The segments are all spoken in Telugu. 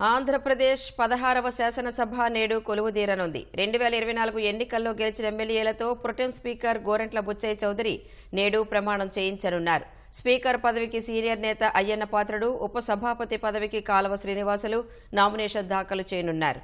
ఆంధ్రప్రదేశ్ పదహారవ శాసనసభ నేడు కొలువుదీరనుంది. రెండు వేల ఇరవై నాలుగు ఎన్నికల్లో గెలిచిన ఎమ్మెల్యేలతో ప్రొటెం స్పీకర్ గోరంట్ల బుచ్చయ్య చౌదరి నేడు ప్రమాణం చేయించనున్నారు. స్పీకర్ పదవికి సీనియర్ నేత అయ్యన్న పాత్రుడు ఉప సభాపతి పదవికి కాలవ శ్రీనివాసులు నామినేషన్ దాఖలు చేయనున్నారు.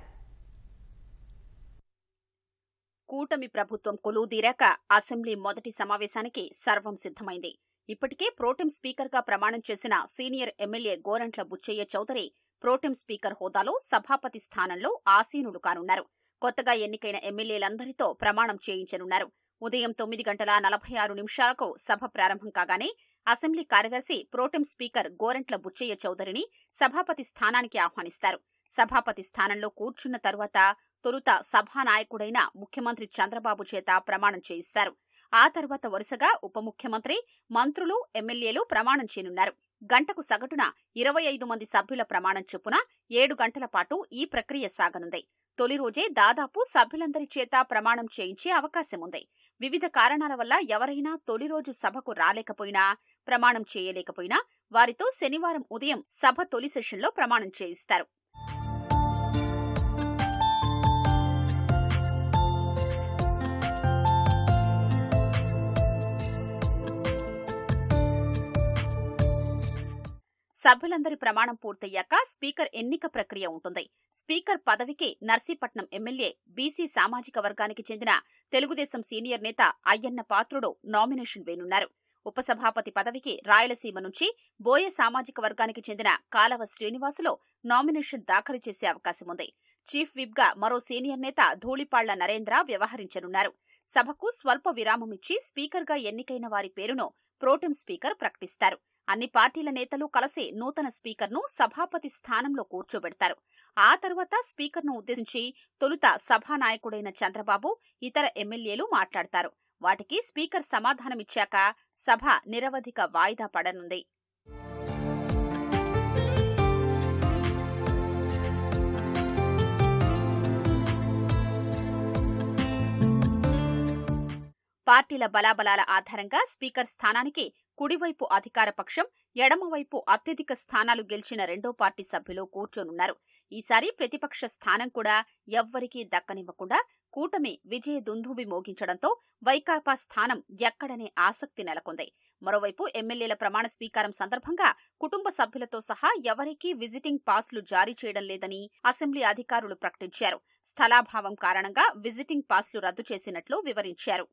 కూటమి ప్రభుత్వం కొలువుదీరాక అసెంబ్లీ మొదటి సమావేశానికి సర్వం సిద్ధమైంది. ఇప్పటికే ప్రోటెం స్పీకర్గా ప్రమాణం చేసిన senior MLA Gorantla Butchaiah Chowdary protem speaker హోదాలో సభాపతి స్థానంలో ఆసీనుడు కానున్నారు. కొత్తగా ఎన్నికైన ఎమ్మెల్యేలందరితో ప్రమాణం చేయించనున్నారు. ఉదయం తొమ్మిది గంటల నలభై ఆరు నిమిషాలకు సభ ప్రారంభం కాగానే అసెంబ్లీ కార్యదర్శి pro tem speaker Gorantla Butchaiah చౌదరిని సభాపతి స్థానానికి ఆహ్వానిస్తారు. సభాపతి స్థానంలో కూర్చున్న తరువాత తొలుత సభానాయకుడైన ముఖ్యమంత్రి చంద్రబాబు చేత ప్రమాణం చేయిస్తారు. ఆ తర్వాత వరుసగా ఉప ముఖ్యమంత్రి మంత్రులు ఎమ్మెల్యేలు ప్రమాణం చేయనున్నారు. గంటకు సగటున ఇరవై ఐదు మంది సభ్యుల ప్రమాణం చొప్పున ఏడు గంటల పాటు ఈ ప్రక్రియ సాగనుంది. తొలి రోజే దాదాపు సభ్యులందరి చేత ప్రమాణం చేయించే అవకాశముంది. వివిధ కారణాల వల్ల ఎవరైనా తొలి రోజు సభకు రాలేకపోయినా ప్రమాణం చేయలేకపోయినా వారితో శనివారం ఉదయం సభ తొలి సెషన్లో ప్రమాణం చేయిస్తారు. సభ్యులందరి ప్రమాణం పూర్తయ్యాక స్పీకర్ ఎన్నిక ప్రక్రియ ఉంటుంది. స్పీకర్ పదవికి నర్సీపట్నం ఎమ్మెల్యే బీసీ సామాజిక వర్గానికి చెందిన తెలుగుదేశం సీనియర్ నేత అయ్యన్న పాత్రుడు నామినేషన్ వేనున్నారు ఉపసభాపతి పదవికి రాయలసీమ నుంచి బోయ సామాజిక వర్గానికి చెందిన కాలవ శ్రీనివాసులో నామినేషన్ దాఖలు చేసే అవకాశం ఉంది. చీఫ్ విప్గా మరో సీనియర్ నేత ధూళిపాళ్ళ నరేంద్ర వ్యవహరించనున్నారు. సభకు స్వల్ప విరామం ఇచ్చి స్పీకర్గా ఎన్నికైన వారి పేరును ప్రోటెం స్పీకర్ ప్రకటిస్తారు. అన్ని పార్టీల నేతలు కలిసి నూతన స్పీకర్ను సభాపతి స్థానంలో కూర్చోబెడతారు. ఆ తర్వాత స్పీకర్ను ఉద్దేశించి తొలుత సభానాయకుడైన చంద్రబాబు ఇతర ఎమ్మెల్యేలు మాట్లాడతారు. వాటికి స్పీకర్ సమాధానమిచ్చాక సభ నిరవధిక వాయిదా పడనుంది. పార్టీల బలాబలాల ఆధారంగా స్పీకర్ స్థానానికి కుడివైపు అధికార పక్షం ఎడమవైపు అత్యధిక స్థానాలు గెలిచిన రెండో పార్టీ సభ్యులు కూర్చోనున్నారు. ఈసారి ప్రతిపక్ష స్థానం కూడా ఎవ్వరికీ దక్కనివ్వకుండా కూటమి విజయ దుందుబి మోగించడంతో వైకాపా స్థానం ఎక్కడనే ఆసక్తి నెలకొంది. మరోవైపు ఎమ్మెల్యేల ప్రమాణ స్వీకారం సందర్భంగా కుటుంబ సభ్యులతో సహా ఎవరికీ విజిటింగ్ పాస్లు జారీ చేయడం లేదని అసెంబ్లీ అధికారులు ప్రకటించారు. స్థలాభావం కారణంగా విజిటింగ్ పాస్లు రద్దు చేసినట్లు వివరించారు.